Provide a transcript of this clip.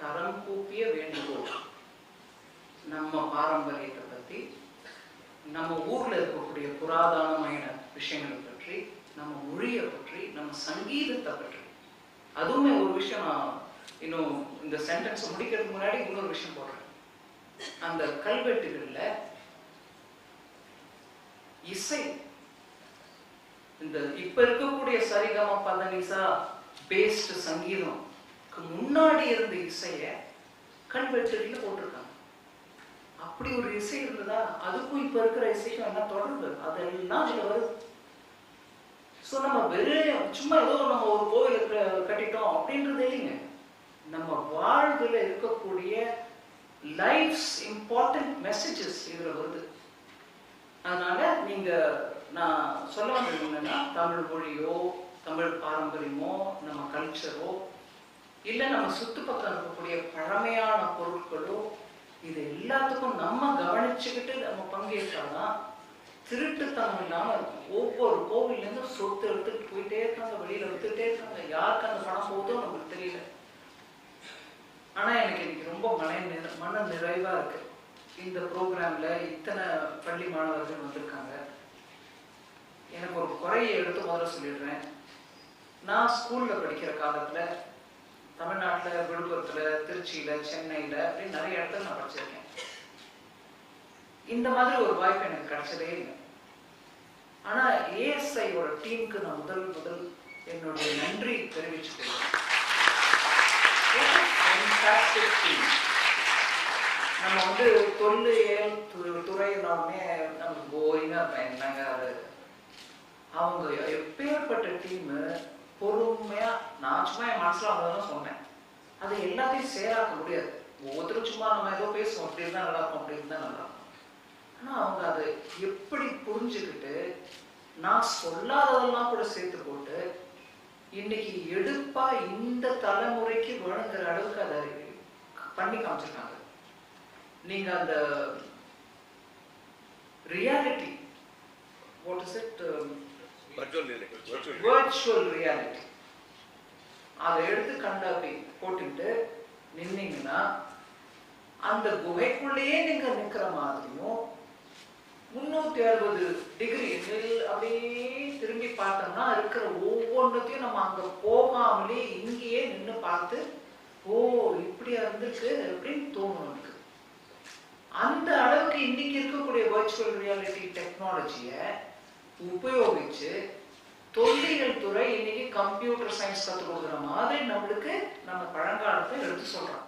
கரம் கூப்பிய வேண்டுகோள். நம்ம பாரம்பரியத்தை பத்தி நம்ம ஊர்ல இருக்கக்கூடிய புராதனமான விஷயங்களை பற்றி நம்ம மொழியை பற்றி நம்ம சங்கீதத்தை பற்றி. அதுவுமே ஒரு விஷயம் நான் இன்னும் இந்த சென்டென்ஸ் முடிக்கிறதுக்கு முன்னாடி இன்னொரு விஷயம் போடுறேன். அந்த கல்வெட்டுகள்ல இசை இந்த இப்ப இருக்கக்கூடிய சரிகம பதனிசா பேஸ்ட் சங்கீதம். முன்னாடி இருந்த இசைய கல்வெட்டுகள்ல போட்டிருக்காங்க. அப்படி ஒரு இசை இருந்ததா? அதுக்கும் இப்ப இருக்கிற இசைக்கும் என்ன தொடர்பு? அதெல்லாம் அதுல வருது. ஸோ நம்ம வெறும் சும்மா ஏதோ நம்ம ஒரு கோவில் கட்டிட்டோம் அப்படின்றது இல்லைங்க. நம்ம வாழ்வில் இருக்கக்கூடிய லைஃப்ஸ் இம்பார்ட்டன்ட் மெசேஜஸ் இதில் வருது. அதனால நீங்க நான் சொல்ல வந்தது என்னன்னா தமிழ் மொழியோ தமிழ் பாரம்பரியமோ நம்ம கல்ச்சரோ இல்லை நம்ம சுத்துப்பக்கம் இருக்கக்கூடிய பழமையான பொருட்களோ இது எல்லாத்துக்கும் நம்ம கவனிச்சுக்கிட்டு நம்ம பங்கேற்றாதான் திருட்டுத்தனம் இல்லாமல் இருக்கும் ஒவ்வொரு கோவில்லேருந்து சொத்து எடுத்துட்டு போயிட்டே இருக்காங்க வெளியில் வித்துட்டே இருக்காங்க. யாருக்கு அந்த பணம் போகுதோ நமக்கு தெரியல. ஆனால் எனக்கு இன்னைக்கு ரொம்ப மன நிறை- மன நிறைவாக இருக்கு. இந்த ப்ரோக்ராம்ல இத்தனை பள்ளி மாணவர்கள் வந்திருக்காங்க. எனக்கு ஒரு குறையை எடுத்து முதல்ல சொல்லிடுறேன். நான் ஸ்கூலில் படிக்கிற காலத்தில் தமிழ்நாட்டுல விழுப்புரத்துல திருச்சியில சென்னையில அப்படின்னு நிறைய இடத்துல நான் படிச்சிருக்கேன். இந்த மாதிரி ஒரு வாய்ப்பு எனக்கு கிடைச்சதே இல்லை. ஆனா ஏஎஸ்ஐயோட டீமுக்கு நான் முதல் முதல் என்னுடைய நன்றி தெரிவிச்சுக்கிறேன் நம்ம வந்து தொல்லியல் துறை எல்லாமே நமக்கு போரிங்கா என்னங்க அது? அவங்க எப்பேற்பட்ட டீம் பொறுமையா நான் சும்மா என் மனசுல வந்ததெல்லாம் சொன்னேன். அது எல்லாத்தையும் சேராக்க முடியாது. ஒவ்வொருத்தரும் சும்மா நம்ம ஏதோ பேசுவோம். அப்படி இருந்தா நல்லா இருக்கும் அப்படி இருந்தா நல்லா இருக்கும் ஆனா அவங்க அதை எப்படி புரிஞ்சுக்கிட்டு நான் சொல்லாததெல்லாம் கூட சேர்த்து போட்டு இன்னைக்கு எடுப்பா இந்த தலைமுறைக்கு வேணுங்கிற அளவுக்கு அதை பண்ணி காமிச்சிருக்காங்க. நீங்க அந்த reality what is it virtual reality அதை எடுத்து கண்டாப்பி போட்டுக்கிட்டு நின்னீங்கன்னா அந்த குகைக்குள்ளேயே நீங்க நிக்கிற மாதிரியும் முன்னூத்தி அறுபது டிகிரி அப்படியே திரும்பி பார்த்தோம்னா இருக்கிற ஒவ்வொன்றத்தையும் நம்ம அங்க போகாமலே இங்கேயே நின்னு பார்த்து ஓ இப்படியா இருந்திருக்கு அப்படின்னு தோணும் எனக்கு அந்த அளவுக்கு இன்னைக்கு இருக்கக்கூடிய வர்ச்சுவல் ரியாலிட்டி டெக்னாலஜியை உபயோகிச்சு தொல்லியல் துறை இன்னைக்கு கம்ப்யூட்டர் சயின்ஸ் கற்றுக் கொடுக்குற மாதிரி நம்மளுக்கு நம்ம பழங்காலத்தை எடுத்து சொல்றோம்